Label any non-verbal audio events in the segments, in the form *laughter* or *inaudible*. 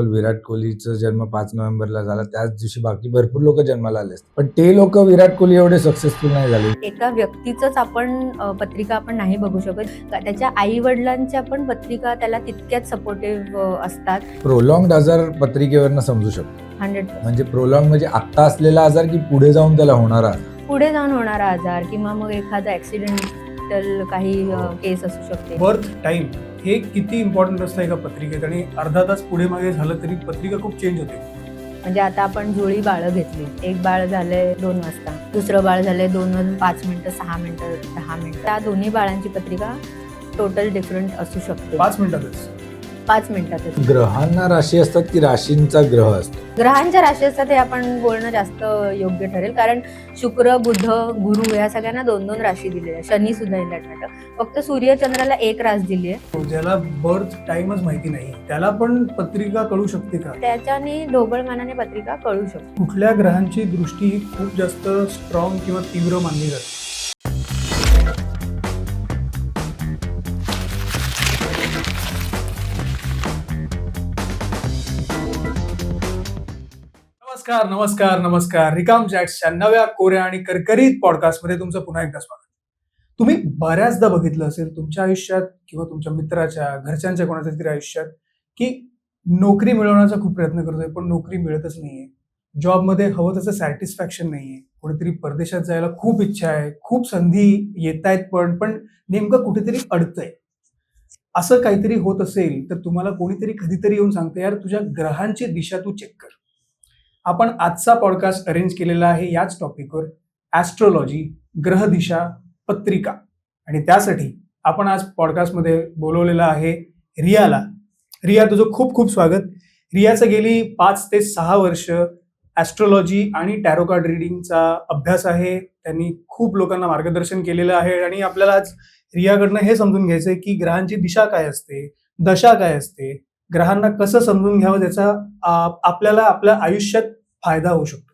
विराट कोहलीचा जन्म पाच नोव्हेंबरला झाला. त्याच दिवशी बाकी भरपूर लोक जन्माला आले असते पण ते लोक विराट कोहली एवढे सक्सेसफुल नाही झाले. एका व्यक्तीचंच आपण पत्रिका आपण नाही बघू शकत. का- त्याच्या आई वडिलांच्या पण पत्रिका त्याला तितक्याच सपोर्टिव्ह असतात. प्रोलॉंग आजार पत्रिकेवरनं समजू शकतो. हंड्रेड म्हणजे प्रोलॉंग म्हणजे आत्ता असलेला आजार की पुढे जाऊन त्याला होणारा? पुढे जाऊन होणारा आजार किंवा मग एखादा ऍक्सिडेंटल काही केस असू शकते. बर्थ टाइम हे किती इम्पॉर्टंट असतं एका पत्रिकेत आणि अर्धा तास पुढे मागे झालं तरी पत्रिका खूप चेंज होते. म्हणजे आता आपण जुळी बाळं घेतली. एक बाळ झालंय दोन वाजता दुसरं बाळ झालंय दोन वाजून पाच मिनिटं सहा मिनिटं दहा मिनिटं. त्या दोन्ही बाळांची पत्रिका टोटल डिफरंट असू शकते. पाच मिनिटातच. पाच मिनिटातच ग्रहांना राशी असतात की राशींचा ग्रह असतो? ग्रहांच्या राशी असतात हे आपण बोलणं जास्त योग्य ठरेल. कारण शुक्र बुध गुरु या सगळ्यांना दोन दोन राशी दिलेल्या शनी सुद्धा मॅटर फक्त सूर्य चंद्राला एक रास दिली आहे. ज्याला बर्थ टाइमच माहिती नाही. त्याला पण पत्रिका कळू शकते का? त्याच्याने ढोबळमानाने पत्रिका कळू शकते. कुठल्या ग्रहांची दृष्टी ही खूप जास्त स्ट्रॉंग किंवा तीव्र मानली जाते? नमस्कार नमस्कार नमस्कार. रिकाम जॅक्सच्या नव्या कोऱ्या आणि करकरीत पॉडकास्टमध्ये तुमचं पुन्हा एकदा स्वागत. तुम्ही बऱ्याचदा बघितलं असेल तुमच्या आयुष्यात किंवा तुमच्या मित्राच्या घरच्यांच्या कोणाच्या तरी आयुष्यात की नोकरी मिळवण्याचा खूप प्रयत्न करतोय पण नोकरी मिळतच नाहीये. जॉबमध्ये हवं तसं सॅटिस्फॅक्शन नाहीये. कुठेतरी परदेशात जायला खूप इच्छा आहे खूप संधी येत आहेत पण पण नेमकं कुठेतरी अडतंय. असं काहीतरी होत असेल तर तुम्हाला कोणीतरी कधीतरी येऊन सांगते यार तुझ्या ग्रहांची दिशा तू चेक कर. आपण आजचा पॉडकास्ट अरेंज केलेला आहे याच टॉपिकवर ॲस्ट्रॉलॉजी ग्रहदिशा पत्रिका. आणि त्यासाठी आपण आज पॉडकास्टमध्ये बोलवलेलं आहे रियाला. रिया तुझं खूप खूप स्वागत. रियाचं गेली पाच ते सहा वर्ष ॲस्ट्रॉलॉजी आणि टॅरोकार्ड रिडिंगचा अभ्यास आहे. त्यांनी खूप लोकांना मार्गदर्शन केलेलं आहे. आणि आपल्याला आज रियाकडनं हे समजून घ्यायचं आहे की ग्रहांची दिशा काय असते दशा काय असते ग्रहांना कसं समजून घ्यावं त्याचा आपल्याला आपल्या आयुष्यात फायदा होऊ शकतो.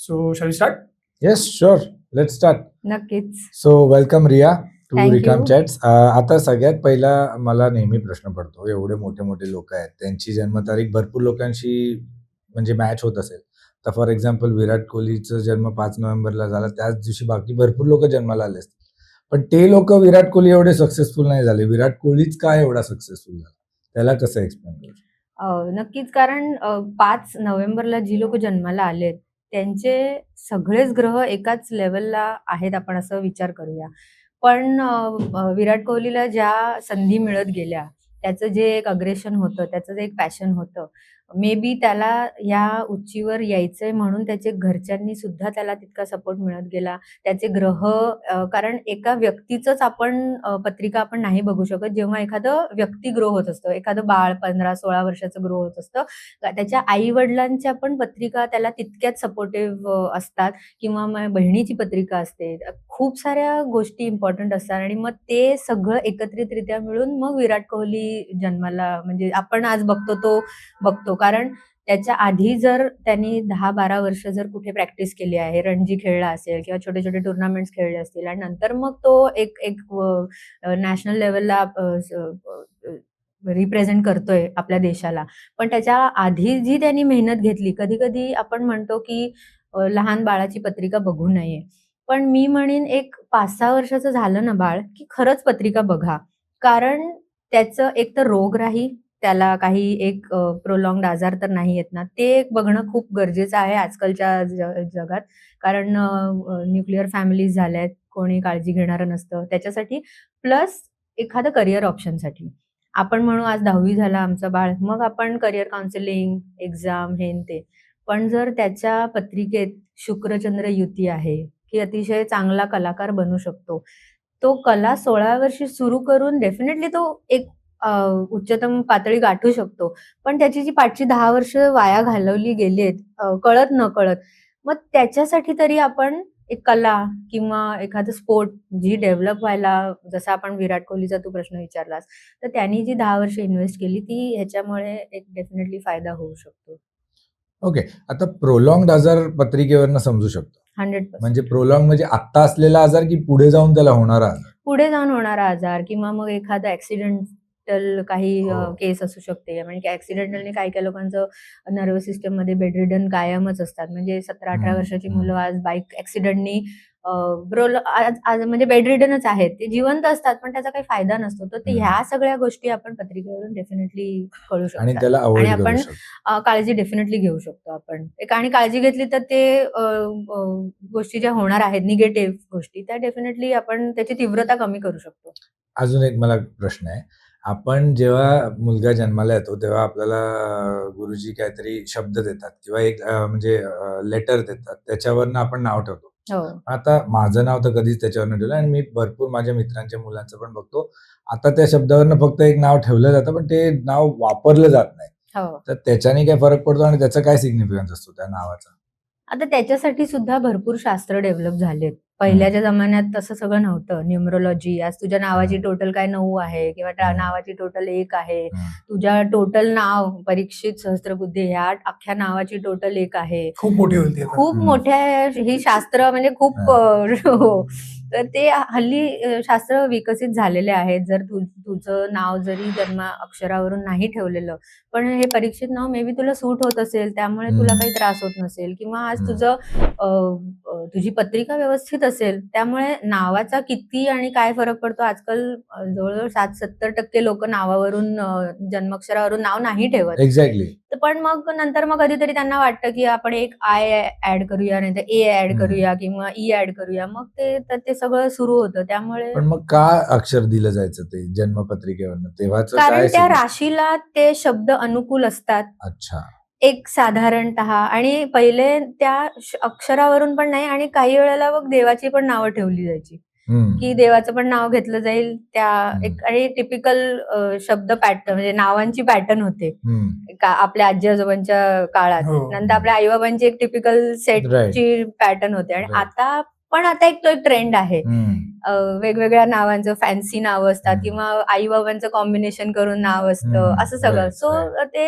So shall start yes sure let start नक्कीच. So welcome Riya to. रिकाम चॅट्स आता सगळ्यात पहिला मला नेहमी प्रश्न पडतो. एवढे मोठे मोठे लोक आहेत. त्यांची जन्मतारीख भरपूर लोकांशी म्हणजे मॅच होत असेल. तर फॉर एक्झाम्पल विराट कोहलीचा जन्म पाच नोव्हेंबरला झाला. त्याच दिवशी बाकी भरपूर लोक जन्माला आले असतील. पण ते लोक विराट कोहली एवढे सक्सेसफुल नाही झाले. विराट कोहलीच काय एवढा सक्सेसफुल झाला? त्याला कसं एक्सप्लेन करू नक्कीच कारण पाच नोव्हेंबरला जी लोक जन्माला आलेत त्यांचे सगळेच ग्रह एकाच लेवलला आहेत आपण असं विचार करूया. पण विराट कोहलीला ज्या संधी मिळत गेल्या त्याचं जे एक अग्रेशन होतं त्याचं जे एक पॅशन होतं मे बी त्याला या उंचीवर यायचंय म्हणून त्याचे घरच्यांनी सुद्धा त्याला तितका सपोर्ट मिळत गेला. त्याचे ग्रह कारण एका व्यक्तीचंच आपण पत्रिका आपण नाही बघू शकत. जेव्हा एखादं व्यक्ती ग्रो होत असतं एखादं बाळ पंधरा सोळा वर्षाचं ग्रो होत असतं त्याच्या आई वडिलांच्या पण पत्रिका त्याला तितक्याच सपोर्टिव्ह असतात. किंवा बहिणीची पत्रिका असते. खूप साऱ्या गोष्टी इम्पॉर्टंट असतात आणि मग ते सगळं एकत्रितरित्या मिळून मग विराट कोहली जन्माला म्हणजे आपण आज बघतो तो बघतो. कारण त्याच्या आधी जर त्यांनी दहा बारा वर्ष जर कुठे प्रॅक्टिस केली आहे रणजी खेळला असेल किंवा छोटे छोटे टुर्नामेंट्स खेळले असतील आणि नंतर मग तो एक एक नॅशनल लेवलला रिप्रेझेंट करतोय आपल्या देशाला. पण त्याच्या आधी जी त्यांनी मेहनत घेतली कधी कधी आपण म्हणतो की लहान बाळाची पत्रिका बघू नये. पण मी म्हणेन एक पाच सहा वर्षाचं झालं ना बाळ की खरंच पत्रिका बघा. कारण त्याचं एक तर रोग राही, त्याला काही एक प्रोलॉंग आजार तर नाही येत ना. ते एक बघणं खूप गरजेचं आहे आजकालच्या ज- जगात. कारण न्यूक्लिअर फॅमिलीज झाल्यात कोणी काळजी घेणारं नसतं. त्याच्यासाठी प्लस एखादं करिअर ऑप्शनसाठी आपण म्हणू आज दहावी झाला आमचं बाळ. मग आपण करिअर काउन्सिलिंग एक्झाम हे ते. पण जर त्याच्या पत्रिकेत शुक्रचंद्र युती आहे की अतिशय चांगला कलाकार बनू शकतो. तो कला सोळा वर्षी सुरू करून डेफिनेटली तो एक उच्चतम पातळी गाठू शकतो. पण त्याची जी पाठची दहा वर्ष वाया घालवली गेली आहेत कळत न कळत मग त्याच्यासाठी तरी आपण एक कला किंवा एखादं स्पोर्ट जी डेव्हलप व्हायला जसा आपण विराट कोहलीचा तू प्रश्न विचारलास तर त्यांनी जी दहा वर्ष इन्व्हेस्ट केली ती ह्याच्यामुळे एक डेफिनेटली फायदा होऊ शकतो. ओके आता प्रोलॉंग आजार पत्रिकेवरनं समजू शकतो. हंड्रेड म्हणजे प्रोलॉंग म्हणजे आत्ता असलेला आजार की पुढे जाऊन त्याला होणारा पुढे जाऊन होणारा आजार किंवा मग एखादा ऍक्सिडेंट काही हो. केस असू शकते म्हणजे ऍक्सिडेंटलने काही काही लोकांचं नर्वस सिस्टममध्ये बेडरिडन कायमच असतात म्हणजे सतरा अठरा वर्षाची. मुलं आज बाईक ऍक्सिडेंटनी ब्रोल आज आज म्हणजे बेडरिडनच आहेत. ते जिवंत असतात पण त्याचा काही फायदा नसतो. तर. ह्या सगळ्या गोष्टी आपण पत्रिकेवरून डेफिनेटली कळू आणि शकतात. त्याला अवॉइड आणि आपण शकतो. काळजी डेफिनेटली घेऊ शकतो आपण. एक आणि काळजी घेतली तर ते गोष्टी ज्या होणार आहेत निगेटिव्ह गोष्टी त्या डेफिनेटली आपण त्याची तीव्रता कमी करू शकतो. अजून एक मला प्रश्न आहे. आपण जेव्हा मुलगा जन्माला येतो तेव्हा आपल्याला गुरुजी काहीतरी शब्द देतात किंवा एक म्हणजे लेटर देतात. त्याच्यावरनं आपण नाव ठेवतो. आता माझं नाव तर कधीच त्याच्यावरनं ठेवलं आणि मी भरपूर माझ्या मित्रांच्या मुलांचं पण बघतो. आता त्या शब्दावरनं फक्त एक नाव ठेवलं जातं पण ते नाव वापरलं जात नाही. हो. तर त्याच्याने काय फरक पडतो आणि त्याचा काय सिग्निफिकन्स असतो त्या नावाचा? आता त्याच्यासाठी सुद्धा भरपूर शास्त्र डेव्हलप झालेत. पहिल्याच्या जमान्यात तसं सगळं नव्हतं न्युमरोलॉजी आज तुझ्या नावाची. टोटल काय नऊ आहे किंवा. नावाची टोटल एक आहे. तुझ्या टोटल नाव परीक्षित सहस्त्रबुद्धी ह्या अख्ख्या नावाची टोटल एक आहे खूप मोठी होती. खूप. मोठ्या ही शास्त्र म्हणजे खूप हो तर ते हल्ली शास्त्र विकसित झालेले आहेत जर तू तुझं नाव जरी जन्म अक्षरावरून नाही ठेवलेलं पण हे परीक्षित नाव मे बी तुला सूट होत असेल त्यामुळे तुला. काही त्रास होत नसेल किंवा आज. तुझं तुझी पत्रिका व्यवस्थित असेल त्यामुळे नावाचा किती आणि काय फरक पडतो? आजकाल जवळजवळ सात सत्तर टक्के लोक नावावरून जन्माक्षरावरून नाव नाही ठेवत. एक्झॅक्टली पण मग नंतर मग कधीतरी त्यांना वाटतं की आपण एक आय ऍड करूया नाही तर ए ऍड. करूया किंवा ई ऍड करूया. मग ते तर ते सगळं सुरू होतं. त्यामुळे पण मग का अक्षर दिलं जायचं ते जन्मपत्रिकेवरनं? तेव्हाच कारण त्या? राशीला ते शब्द अनुकूल असतात. अच्छा. एक साधारणतः आणि पहिले त्या श- अक्षरावरून पण नाही आणि काही वेळेला मग देवाची पण नावं ठेवली जायची हम्म. की देवाचं पण नाव घेतलं जाईल त्या. एक आणि टिपिकल शब्द पॅटर्न म्हणजे नावांची पॅटर्न होते हम्म. का आपल्या आजी आजोबांच्या काळात हो. नंतर आपल्या आईबाबांची एक टिपिकल सेटची पॅटर्न होते आणि Right. आता पण आता एक तो एक ट्रेंड आहे. वेगवेगळ्या नावांचं फॅन्सी नाव असतात. किंवा आई बाबांचं कॉम्बिनेशन करून नाव असतं. असं सगळं. सो. ते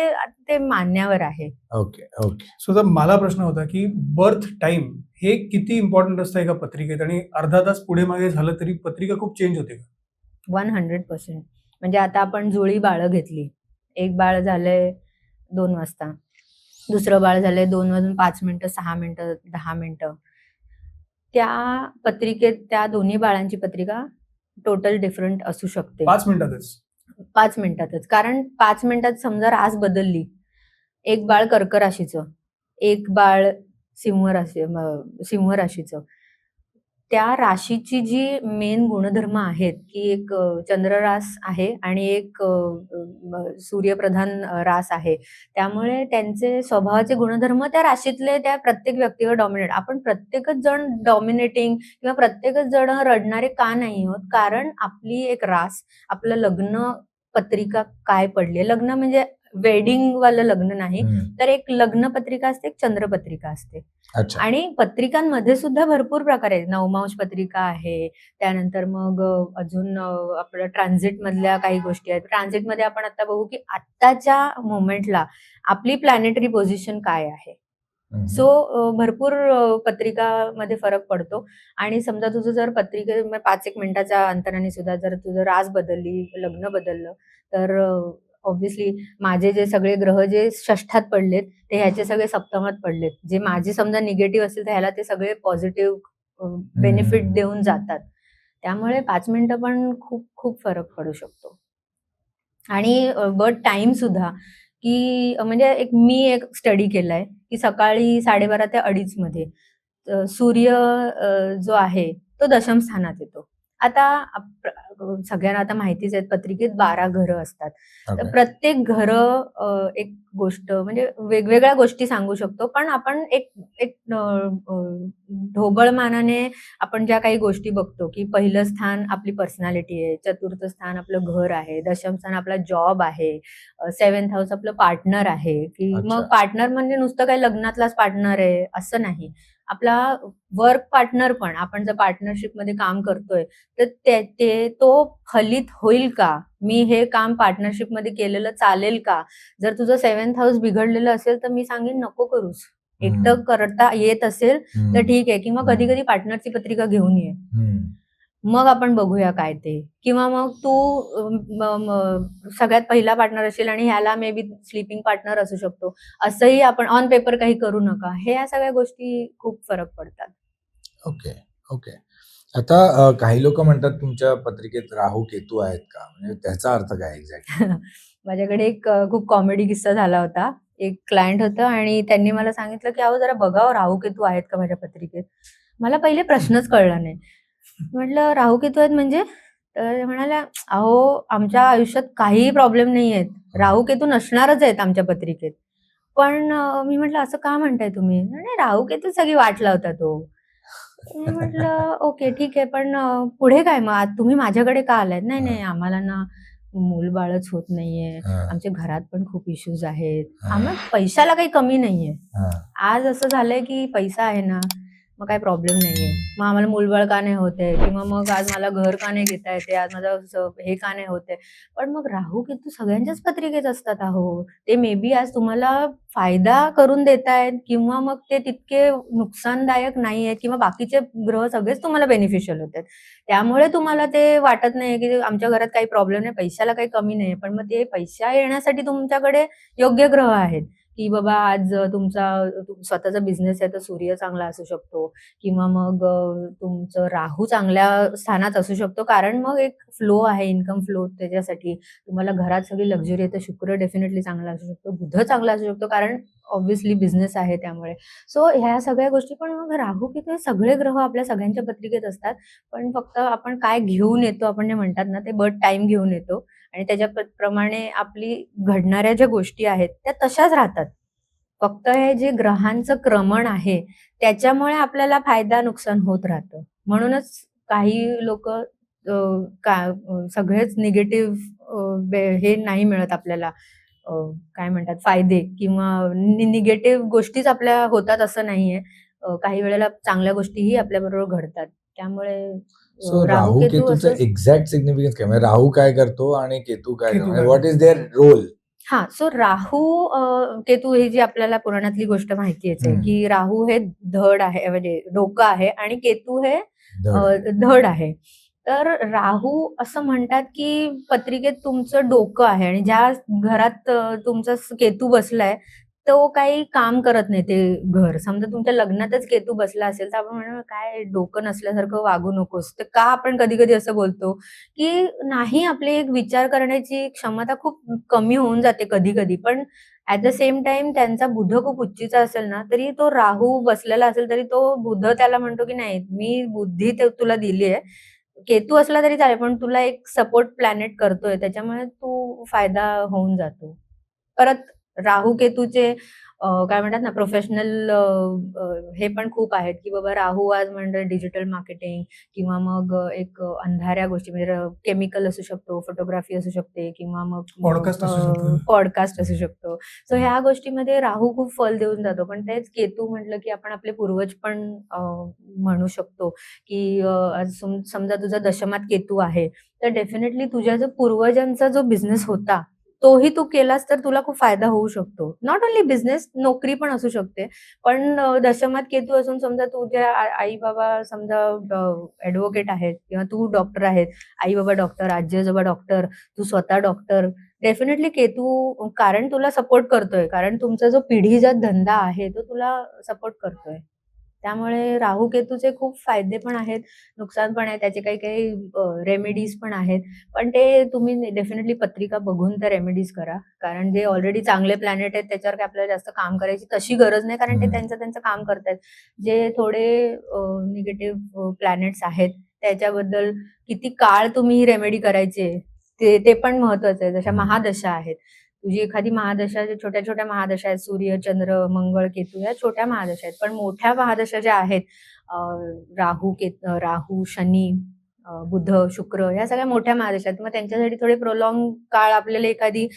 ते मान्यावर आहे. ओके ओके सो तर मला प्रश्न होता की बर्थ टाइम हे किती इम्पॉर्टंट असतं एका पत्रिकेत? आणि अर्धा तास पुढे मागे झालं तरी पत्रिका खूप चेंज होते का? वन हंड्रेड पर्सेंट म्हणजे आता आपण जुळी बाळं घेतली. एक बाळ झालंय दोन वाजता. दुसरं बाळ झालंय दोन वाजून पाच मिनिटं सहा मिनिटं दहा मिनिटं. त्या पत्रिकेत त्या दोन्ही बाळांची पत्रिका टोटल डिफरंट असू शकते. पाच मिनिटातच. पाच मिनिटातच. कारण पाच मिनिटात समजा रास बदलली एक बाळ कर्क राशीचं एक बाळ सिंह राशी सिंह राशीचं त्या राशीची जी मेन गुणधर्म आहेत की एक चंद्ररास आहे आणि एक सूर्यप्रधान रास आहे त्यामुळे त्यांचे स्वभावाचे गुणधर्म त्या राशीतले त्या प्रत्येक व्यक्तीवर डॉमिनेट आपण प्रत्येकच जण डॉमिनेटिंग किंवा प्रत्येकच जण रडणारे का नाही होत कारण आपली एक रास आपलं लग्न पत्रिका काय पडली लग्न म्हणजे वेडिंग वालं लग्न नाही. तर एक लग्न पत्रिका असते एक चंद्रपत्रिका असते. अच्छा. आणि पत्रिकांमध्ये सुद्धा भरपूर प्रकार आहेत. नवमांश पत्रिका आहे त्यानंतर मग अजून अ, आपलं ट्रान्झिट मधल्या काही गोष्टी आहेत. ट्रान्झिटमध्ये आपण आता बघू की आत्ताच्या मोमेंटला आपली प्लॅनेटरी पोझिशन काय आहे. सो भरपूर अ, पत्रिकामध्ये फरक पडतो. आणि समजा तुझं जर पत्रिके म- पाच एक मिनिटाच्या अंतराने सुद्धा जर तुझं रास बदलली लग्न बदललं तर ऑब्व्हियसली माझे जे सगळे ग्रह जे षष्ठात पडलेत ते ह्याचे सगळे सप्तमात पडलेत. जे माझे समजा निगेटिव्ह असतील तर ह्याला ते सगळे पॉझिटिव्ह बेनिफिट. देऊन जातात. त्यामुळे पाच मिनिटं पण खूप खूप फरक पडू शकतो. आणि बट टाइम सुद्धा की म्हणजे एक मी एक स्टडी केलाय की सकाळी साडेबारा ते अडीच मध्ये सूर्य जो आहे तो दशम स्थानात येतो. आता सगळ्यांना आता माहितीच आहे पत्रिकेत बारा घरं असतात तर. प्रत्येक घर एक गोष्ट म्हणजे वेगवेगळ्या गोष्टी सांगू शकतो पण आपण एक एक ढोबळमानाने आपण ज्या काही गोष्टी बघतो की पहिलं स्थान आपली पर्सनॅलिटी आहे चतुर्थ स्थान आपलं घर आहे दशम स्थान आपला जॉब आहे सेव्हन्थ हाऊस आपलं पार्टनर आहे की. मग पार्टनर म्हणजे नुसतं काही लग्नातलाच पार्टनर आहे असं नाही आपला वर्क पार्टनर पण आपण जर पार्टनरशिपमध्ये काम करतोय तर ते ते- तो फलित होईल का मी हे काम पार्टनरशिपमध्ये केलेलं चालेल का जर तुझं सेव्हन्थ हाऊस बिघडलेलं असेल तर मी सांगेन नको करूस एकटं. करता येत असेल तर. ठीक आहे किंवा. कधी कधी पार्टनरची पत्रिका घेऊन ये. मग आपण बघूया काय ते. किंवा मग तू सगळ्यात पहिला पार्टनर असेल आणि ह्याला मे बी स्लीपिंग पार्टनर असू शकतो. असंही आपण ऑन पेपर काही करू नका. हे या सगळ्या गोष्टी खूप फरक पडतात. ओके ओके आता काही लोक म्हणतात तुमच्या पत्रिकेत राहू केतू आहेत का? म्हणजे त्याचा अर्थ काय एक्झॅक्ट *laughs* माझ्याकडे एक खूप कॉमेडी किस्सा झाला होता. एक क्लायंट होतं आणि त्यांनी मला सांगितलं की अहो जरा बघावं राहू केतू आहेत का माझ्या पत्रिकेत? मला पहिले प्रश्नच कळला नाही. म्हटलं राहू केतू आहेत म्हणजे? तर म्हणाल्या अहो आमच्या आयुष्यात काहीही प्रॉब्लेम नाही आहेत. राहू केतू नसणारच आहेत आमच्या पत्रिकेत. पण मी म्हटलं असं का म्हणताय तुम्ही? नाही राहू केतू सगळी वाट लावता तो. मी म्हटलं ओके ठीक आहे पण पुढे काय? मग आज तुम्ही माझ्याकडे का आलात नाही नाही आम्हाला ना मूल बाळच होत नाहीये. आमच्या घरात पण खूप इश्यूज आहेत. आम्हाला पैशाला काही कमी नाहीये. आज असं झालंय की पैसा आहे ना मग काही प्रॉब्लेम नाहीये. मग आम्हाला मूलबाळ का नाही होते किंवा मग आज मला घर का नाही घेता येते आज माझं हे का नाही होते पण मग राहू केतू सगळ्यांच्याच पत्रिकेत असतात अहो. ते मे बी आज तुम्हाला फायदा करून देत आहेत किंवा मग ते तितके नुकसानदायक नाही आहेत किंवा बाकीचे ग्रह सगळेच तुम्हाला बेनिफिशियल होते त्यामुळे तुम्हाला ते वाटत नाही की आमच्या घरात काही प्रॉब्लेम नाही पैशाला काही कमी नाही पण मग ते पैसा येण्यासाठी तुमच्याकडे योग्य ग्रह आहेत. की बाबा आज तुमचा स्वतःचा बिझनेस आहे तर सूर्य चांगला असू शकतो. किंवा मग तुमचं राहू चांगल्या स्थानात असू शकतो. कारण मग एक फ्लो आहे इन्कम फ्लो त्याच्यासाठी. तुम्हाला घरात सगळी लक्झरी आहे तर शुक्र डेफिनेटली चांगला असू शकतो. बुध चांगला असू शकतो कारण ऑब्व्हियसली बिझनेस आहे त्यामुळे. सो ह्या सगळ्या गोष्टी पण मग राहू की ते सगळे ग्रह आपल्या सगळ्यांच्या पत्रिकेत असतात. पण फक्त आपण काय घेऊन येतो आपण जे म्हणतात ना ते बर्थ टाइम घेऊन येतो. आणि त्याच्या प्रमाणे आपली घडणाऱ्या ज्या गोष्टी आहेत त्या तशाच राहतात. फक्त हे जे ग्रहांचं क्रमण आहे त्याच्यामुळे आपल्याला फायदा नुकसान होत राहतं. म्हणूनच काही लोक सगळेच निगेटिव्ह हे नाही मिळत आपल्याला. काय म्हणतात फायदे किंवा निगेटिव्ह गोष्टीच आपल्या होतात असं नाहीये. काही वेळेला चांगल्या गोष्टीही आपल्याबरोबर घडतात. त्यामुळे so Rahu Ketu केतूचं exact significance काय? म्हणजे राहू काय करतो आणि केतू काय व्हॉट इज देअर रोल हा सो राहू केतू ही जी आपल्याला पुराणातली गोष्ट माहितीच आहे. की राहू हे धड आहे म्हणजे डोकं आहे आणि केतू हे धड. आहे. तर राहू असं म्हणतात की पत्रिकेत तुमचं डोकं आहे आणि ज्या घरात तुमचा केतू बसलाय तो काही काम करत नाही ते घर. समजा तुमच्या लग्नातच केतू बसला असेल तर आपण म्हणू काय डोकं नसल्यासारखं वागू नकोस. तर का आपण कधी कधी असं बोलतो की नाही आपली एक विचार करण्याची क्षमता खूप कमी होऊन जाते कधी कधी पण ऍट द सेम टाइम त्यांचा बुध खूप उच्चीचा असेल ना तरी तो राहू बसलेला असेल तरी तो बुध त्याला म्हणतो की नाही मी बुद्धी तुला दिली आहे. केतू असला तरी चालेल पण तुला एक सपोर्ट प्लॅनेट करतोय. त्याच्यामुळे तू फायदा होऊन जातो. परत राहू केतूचे काय म्हणतात ना प्रोफेशनल हे पण खूप आहेत की बाबा राहू आज म्हणजे डिजिटल मार्केटिंग किंवा मग एक अंधाऱ्या गोष्टी म्हणजे केमिकल असू शकतो फोटोग्राफी असू शकते किंवा मग. पॉडकास्ट असू शकतो. सो ह्या गोष्टीमध्ये राहू खूप फल देऊन जातो. पण तेच केतू म्हटलं की आपण आपले पूर्वज पण म्हणू शकतो की समजा तुझा दशमात केतू आहे तर डेफिनेटली तुझ्या जो पूर्वजांचा जो बिझनेस होता तोही तू केलास तर तुला खूप फायदा होऊ शकतो. नॉट ओन्ली बिझनेस नोकरी पण असू शकते. पण दशमात केतू असून समजा तुझ्या आई बाबा समजा ऍडव्होकेट आहेत किंवा तू डॉक्टर आहेत आई बाबा डॉक्टर आजी आजोबा डॉक्टर तू स्वतः डॉक्टर डेफिनेटली केतू कारण तुला सपोर्ट करतोय. कारण तुमचा जो पिढीजात धंदा आहे तो तुला सपोर्ट करतोय. त्यामुळे राहू केतूचे खूप फायदे पण आहेत नुकसान पण आहे त्याचे काही काही रेमेडीज पण आहेत पण ते तुम्ही डेफिनेटली पत्रिका बघून त्या रेमेडीज करा कारण जे ऑलरेडी चांगले प्लॅनेट आहेत त्याच्यावर काही आपल्याला जास्त काम करायची तशी गरज नाही कारण ते. त्यांचं त्यांचं काम करतायत जे थोडे निगेटिव्ह प्लॅनेट्स आहेत त्याच्याबद्दल किती काळ तुम्ही रेमेडी करायचे ते ते पण महत्वाचं आहे जशा. महादशा आहेत तुझी एखादी महादशा ज्या छोट्या छोट्या महादशा आहेत सूर्य चंद्र मंगळ केतू या छोट्या महादशा आहेत. पण मोठ्या महादशा ज्या आहेत राहू केत राहू शनी बुध शुक्र या सगळ्या मोठ्या महादशा आहेत. मग त्यांच्यासाठी थोडे प्रोलॉंग काळ आपल्याला एखादी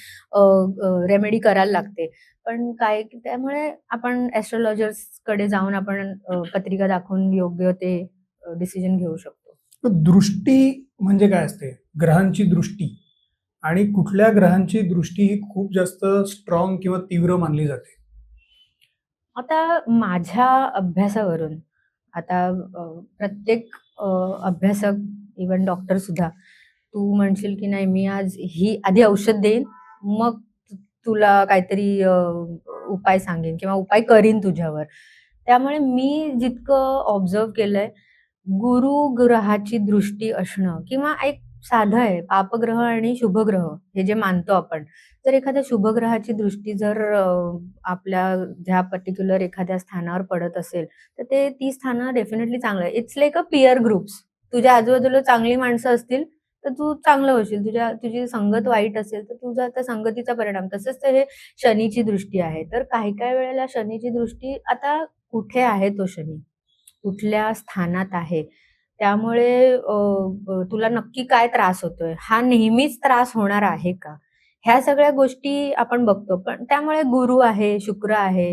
रेमेडी करायला लागते. पण काय त्यामुळे आपण ऍस्ट्रॉलॉजर्सकडे जाऊन आपण पत्रिका दाखवून योग्य ते डिसिजन घेऊ शकतो. दृष्टी म्हणजे काय असते? ग्रहांची दृष्टी. आणि कुठल्या ग्रहांची दृष्टी ही खूप जास्त स्ट्रॉंग किंवा तीव्र मानली जाते? आता माझ्या अभ्यासावरून आता प्रत्येक अभ्यासक इवन डॉक्टर सुद्धा तू म्हणशील की नाही मी आज ही आधी औषध देईन मग तुला काहीतरी उपाय सांगेन किंवा उपाय करीन तुझ्यावर. त्यामुळे मी जितकं ऑब्झर्व केलंय गुरु ग्रहाची दृष्टी असणं किंवा एक साधं आहे. पापग्रह आणि शुभग्रह हे जे मानतो आपण. जर एखाद्या शुभग्रहाची दृष्टी जर आपल्या ज्या पर्टिक्युलर एखाद्या स्थानावर पडत असेल तर ते ती स्थानं डेफिनेटली चांगलं आहे. It's like a peer groups तुझ्या आजूबाजूला चांगली माणसं असतील तर तू चांगलं होशील. तुझ्या तुझी संगत वाईट असेल तर तुझा त्या संगतीचा परिणाम. तसंच तर हे शनीची दृष्टी आहे. तर काही काही वेळेला शनीची दृष्टी आता कुठे आहे तो शनी? कुठल्या स्थानात आहे? त्यामुळे तुला नक्की काय त्रास होतोय? हा नेहमीच त्रास होणार आहे का? ह्या सगळ्या गोष्टी आपण बघतो. पण त्यामुळे गुरु आहे शुक्र आहे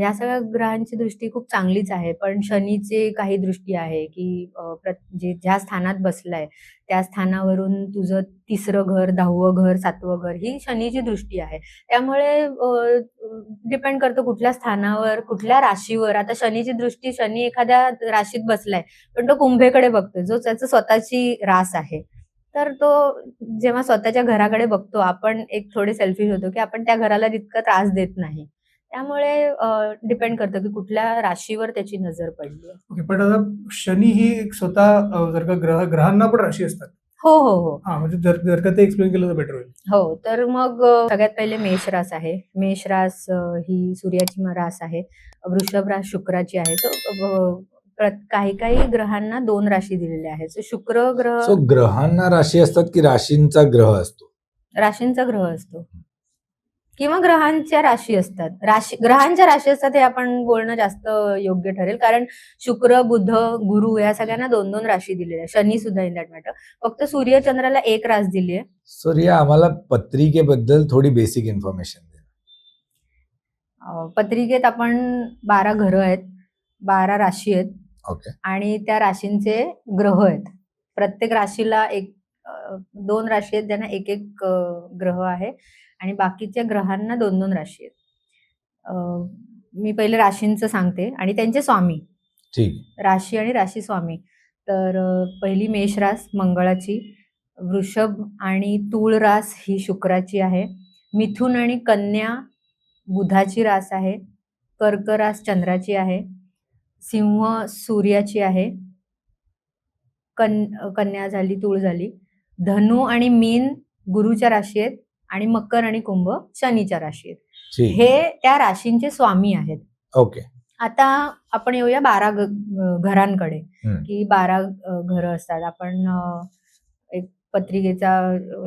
या सगळ्या ग्रहांची दृष्टी खूप चांगलीच आहे. पण शनीचे काही दृष्टी आहे की जे ज्या स्थानात बसलाय त्या स्थानावरून तुझं तिसरं घर दहावं घर सातवं घर ही शनीची दृष्टी आहे. त्यामुळे डिपेंड करतो कुठल्या स्थानावर कुठल्या राशीवर. आता शनीची दृष्टी शनी एखाद्या राशीत बसलाय पण तो कुंभेकडे बघतोय जो त्याचं स्वतःची रास आहे. तर तो जेव्हा स्वतःच्या घराकडे बघतो आपण एक थोडे सेल्फिश होतो की आपण त्या घराला तितका त्रास देत नाही. त्यामुळे डिपेंड करतं की कुठल्या राशीवर त्याची नजर पडली. ओके पण आता शनी ही एक स्वतः जर का ग्रह ग्रहांना पण राशी असतात. हो हो हो. हा म्हणजे जर जर का ते एक्सप्लेन केलं तर बेटर होईल. हो तर मग सगळ्यात पहिले मेष रास आहे. मेष रास ही सूर्याची रास आहे. वृषभ रास शुक्राची आहे. तो काही काही ग्रहांना दोन राशी दिलेल्या आहेत. So, शुक्र ग्रह सो ग्रहांना राशी असतात की राशींचा ग्रह असतो? राशींचा ग्रह असतो. किंवा ग्रहांच्या राशी असतात. राशी ग्रहांच्या राशी असतात हे आपण बोलणं जास्त योग्य ठरेल. कारण शुक्र बुध गुरु या सगळ्यांना दोन दोन राशी दिलेल्या आहेत. शनी सुद्धा इन दॅट मॅटर फक्त सूर्य चंद्राला एक रास दिली आहे. सो रिया आम्हाला पत्रिकेबद्दल थोडी बेसिक इन्फॉर्मेशन दे. अं, पत्रिकेत आपण बारा घरं आहेत. बारा राशी आहेत. आणि त्या राशींचे ग्रह आहेत. प्रत्येक राशीला एक दोन राशी आहेत ज्यांना एक एक ग्रह आहे आणि बाकीच्या ग्रहांना दोन दोन राशी आहेत. मी पहिले राशींचं सांगते आणि त्यांचे स्वामी. ठीक राशी आणि राशी स्वामी. तर पहिली मेष रास मंगळाची वृषभ आणि तूळ रास ही शुक्राची आहे. मिथुन आणि कन्या बुधाची रास आहे. कर्क रास चंद्राची आहे. सिंह सूर्याची आहे. कन कन्या झाली तूळ झाली. धनु आणि मीन गुरुच्या राशी आहेत आणि मकर आणि कुंभ शनीच्या राशी आहेत. हे त्या राशींचे स्वामी आहेत. ओके. आता आपण येऊया बारा घरांकडे. की बारा घरं असतात. आपण एक पत्रिकेचा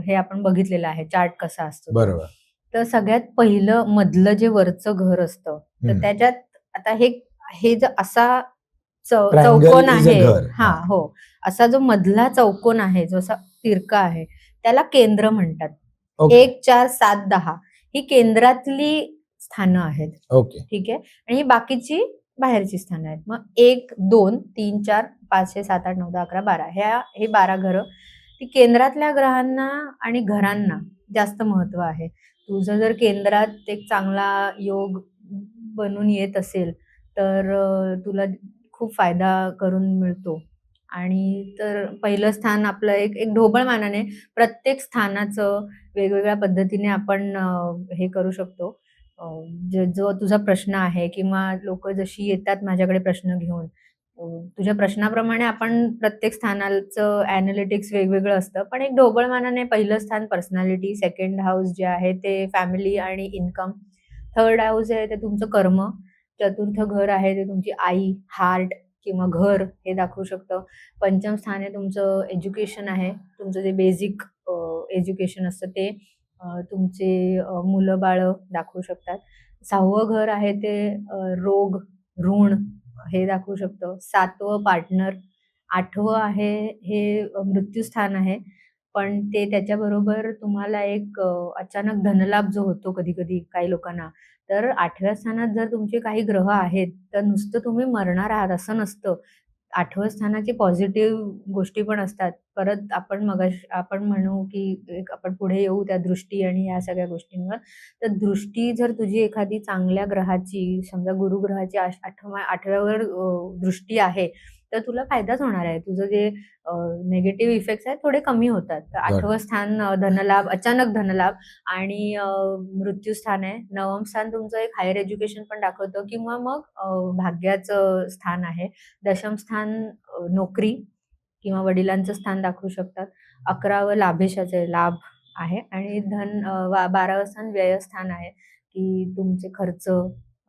हे आपण बघितलेलं आहे. चार्ट कसा असतो. बरोबर. तर सगळ्यात पहिलं मधलं जे वरचं घर असतं तर. त्याच्यात आता हे हे जो असा चौकोन आहे. हा हा. असा जो मधला चौकोन आहे जो असा तिरका आहे त्याला केंद्र म्हणतात. एक चार सात दहा ही केंद्रातली स्थानं आहेत. ओके ठीक आहे? आणि ही बाकीची बाहेरची स्थानं आहेत. मग एक दोन तीन चार पाच छे सात आठ नऊ दहा अकरा बारा ह्या हे बारा घरं ती केंद्रातल्या ग्रहांना आणि घरांना जास्त महत्त्व आहे. तुझं जर केंद्रात एक चांगला योग बनून येत असेल तर तुला खूप फायदा करून मिळतो. आणि तर पहिलं स्थान आपलं एक एक ढोबळ मानाने प्रत्येक स्थानाचं वेगवेगळ्या पद्धतीने आपण हे करू शकतो. जे जो तुझा प्रश्न आहे किंवा लोक जशी येतात माझ्याकडे प्रश्न घेऊन तुझ्या प्रश्नाप्रमाणे आपण प्रत्येक स्थानाचं अॅनालिटिक्स वेगवेगळं असतं. पण एक ढोबळमानाने पहिलं स्थान पर्सनॅलिटी सेकंड हाऊस जे आहे ते फॅमिली आणि इन्कम थर्ड हाऊस आहे ते तुमचं कर्म. चतुर्थ घर आहे ते तुमची आई हार्ट किंवा घर हे दाखवू शकतं. पंचम स्थान आहे तुमचं एज्युकेशन आहे. तुमचं जे बेसिक एज्युकेशन असतं ते तुमचे मुलं बाळं दाखवू शकतात. सहावं घर आहे ते रोग ऋण हे दाखवू शकतं. सातवं पार्टनर आठवं आहे हे मृत्यूस्थान आहे. पण ते त्याच्याबरोबर तुम्हाला एक अचानक धनलाभ जो होतो कधी कधी काही लोकांना तर आठव्या स्थानात जर तुमचे काही ग्रह आहेत तर नुसतं तुम्ही मरणार आहात असं नसतं. आठव्या स्थानाची पॉझिटिव्ह गोष्टी पण असतात. परत आपण मग आपण म्हणू की एक आपण पुढे येऊ त्या दृष्टी आणि ह्या सगळ्या गोष्टींवर. तर दृष्टी जर तुझी एखादी चांगल्या ग्रहाची समजा गुरुग्रहाची आठव्या आठव्यावर दृष्टी आहे तर तुला फायदाच होणार आहे. तुझं जे नेगेटिव्ह इफेक्ट्स आहेत थोडे कमी होतात. तर आठवं स्थान धनलाभ अचानक धनलाभ आणि मृत्यू स्थान आहे. नवम स्थान तुमचं एक हायर एज्युकेशन पण दाखवतं किंवा मग भाग्याचं स्थान आहे. दशम स्थान नोकरी किंवा वडिलांचं स्थान दाखवू शकतात. अकरावं लाभेशाचे लाभ आहे आणि धन बारावं स्थान व्ययस्थान आहे की तुमचे खर्च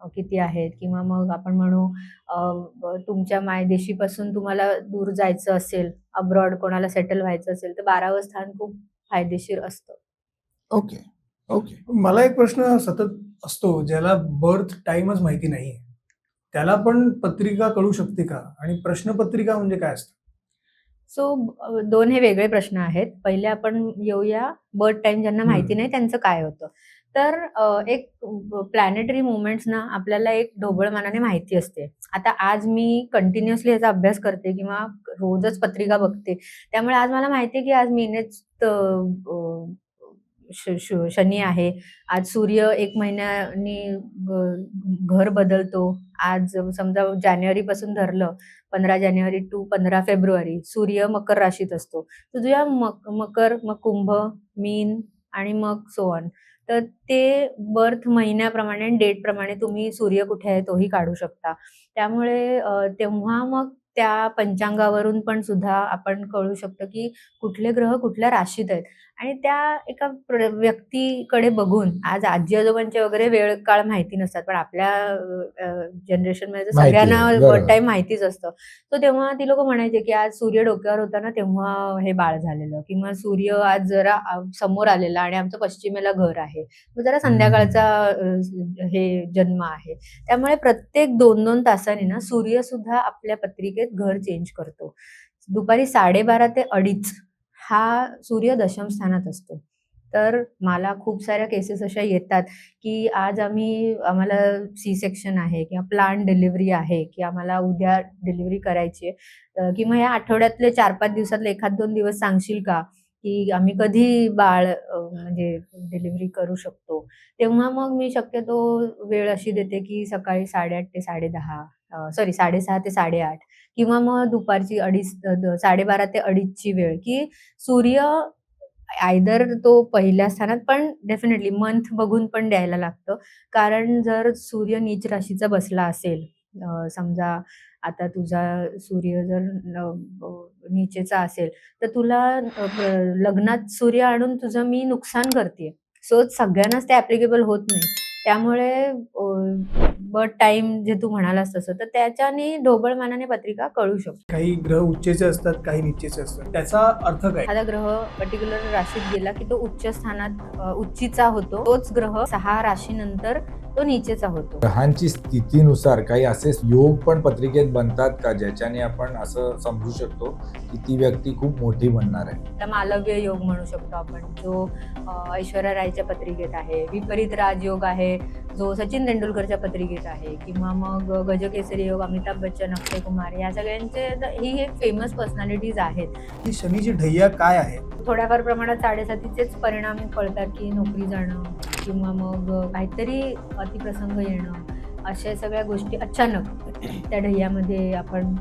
किती आहेत? किंवा मग आपण म्हणू तुमच्या मायदेशीपासून तुम्हाला दूर जायचं असेल अब्रॉड कोणाला सेटल व्हायचं असेल तर बारावं स्थान खूप फायदेशीर असतं. Okay okay. मला एक प्रश्न सतत असतो ज्याला बर्थ टाइमच माहिती नाहीये. त्याला पण पत्रिका कळू शकते का? आणि प्रश्नपत्रिका म्हणजे काय असतं? सो दोन हे वेगळे प्रश्न आहेत. पहिले आपण येऊया बर्थ टाइम ज्यांना. माहिती नाही त्यांचं काय होतं? तर एक प्लॅनेटरी मुवमेंट्स ना आपल्याला एक ढोबळमानाने माहिती असते. आता आज मी कंटिन्युअसली याचा अभ्यास करते किंवा रोजच पत्रिका बघते. त्यामुळे आज मला माहिती आहे की आज मीनेच शनी आहे. आज सूर्य एक महिन्यानी घर बदलतो. आज समजा जानेवारी पासून धरलं पंधरा जानेवारी टू पंधरा फेब्रुवारी सूर्य मकर राशीत असतो. तर तुझ्या मक मकर मग कुंभ मीन आणि मग सोन तर ते बर्थ महिन्याप्रमाणे डेट प्रमाणे तुम्ही सूर्य कुठे आहे तोही काढू शकता. त्यामुळे तेव्हा मग त्या पंचांगावरून पण सुद्धा आपण कळू शकतो की कुठले ग्रह कुठल्या राशीत आहेत. आणि त्या एका व्यक्तीकडे बघून आज आजी आजोबांचे वगैरे वेळ काळ माहिती नसतात पण आपल्या जनरेशनमध्ये सगळ्यांना. बर्थ टाइम माहितीच असतं. तर तेव्हा ती लोक म्हणायचे की आज सूर्य डोक्यावर होता ना तेव्हा हे बाळ झालेलं. किंवा सूर्य आज जरा समोर आलेला आणि आमचं पश्चिमेला घर आहे. मग जरा संध्याकाळचा हे जन्म आहे. त्यामुळे प्रत्येक दोन दोन तासांनी ना सूर्य सुद्धा आपल्या पत्रिकेत घर चेंज करतो. दुपारी साडेबारा ते अडीच हा सूर्य दशम स्थानात असतो. तर मला खूप साऱ्या केसेस अशा येतात की आज आम्ही आम्हाला सी सेक्शन आहे किंवा प्लान डिलिव्हरी आहे की आम्हाला उद्या डिलिव्हरी करायची आहे. किंवा या आठवड्यातले चार पाच दिवसातले एखाद दोन दिवस सांगशील का की आम्ही कधी बाळ म्हणजे डिलिव्हरी करू शकतो? तेव्हा मग मी शक्यतो वेळ अशी देते की सकाळी साडेआठ ते साडेदहा. सॉरी साडेसहा ते साडेआठ किंवा मग दुपारची अडीच साडेबारा ते अडीचची वेळ की सूर्य आयदर तो पहिल्या स्थानात पण डेफिनेटली मंथ बघून पण द्यायला लागतं. कारण जर सूर्य नीच राशीचा बसला असेल समजा आता तुझा सूर्य जर नीचेचा असेल तर तुला लग्नात सूर्य आणून तुझं मी नुकसान करते सो सगळ्यांनाच ते ऍप्लिकेबल होत नाही. त्यामुळे बट टाइम जे तू म्हणालास तसं तर त्याच्याने ढोबळमानाने पत्रिका कळू शकतो. काही ग्रह उच्चेचे असतात काही निच्चेचे असतात. त्याचा अर्थ काय? एखादा ग्रह पर्टिक्युलर राशीत गेला की तो उच्च स्थानात उच्चीचा होतो. तोच ग्रह सहा राशीनंतर तो नीचेचा होतो. ग्रहांची स्थितीनुसार काही असे योग पण पत्रिकेत बनतात का ज्याच्याने आपण असं समजू शकतो की ती व्यक्ती खूप मोठी बनणार आहे? मालव्य योग म्हणू शकतो आपण जो ऐश्वर्या रायच्या पत्रिकेत आहे विपरीत राजयोग आहे जो सचिन तेंडुलकरच्या पत्रिकेत आहे किंवा मग गजकेसरी योग अमिताभ बच्चन अक्षय कुमार या सगळ्यांचे ही एक फेमस पर्सनॅलिटीज आहेत. की शनीची ढैया काय आहे? थोड्याफार प्रमाणात साडेसातीचेच परिणाम कळतात की नोकरी जाणं. किंवा मग काहीतरी अतिप्रसंग येणं अशा सगळ्या गोष्टी अचानक त्या ढय्यामध्ये आपण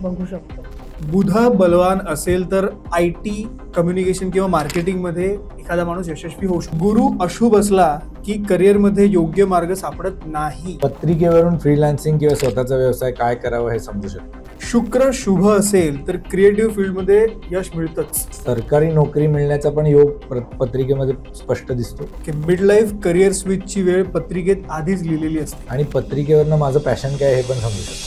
बघू शकतो. बुध बलवान असेल तर आय टी कम्युनिकेशन किंवा मार्केटिंगमध्ये एखादा माणूस यशस्वी होऊ शकतो. गुरु अशुभ असला की करिअरमध्ये योग्य मार्ग सापडत नाही. पत्रिकेवरून फ्रीलान्सिंग किंवा स्वतःचा व्यवसाय काय करावं हे समजू शकतो. शुक्र शुभ असेल तर क्रिएटिव्ह फील्डमध्ये यश मिळतंच. सरकारी नोकरी मिळण्याचा पण योग प्र- पत्रिकेमध्ये स्पष्ट दिसतो. की मिड लाईफ करिअर स्विचची वेळ पत्रिकेत आधीच लिहिलेली असते. आणि पत्रिकेवरनं माझं पॅशन काय आहे हे पण समजू शकतो.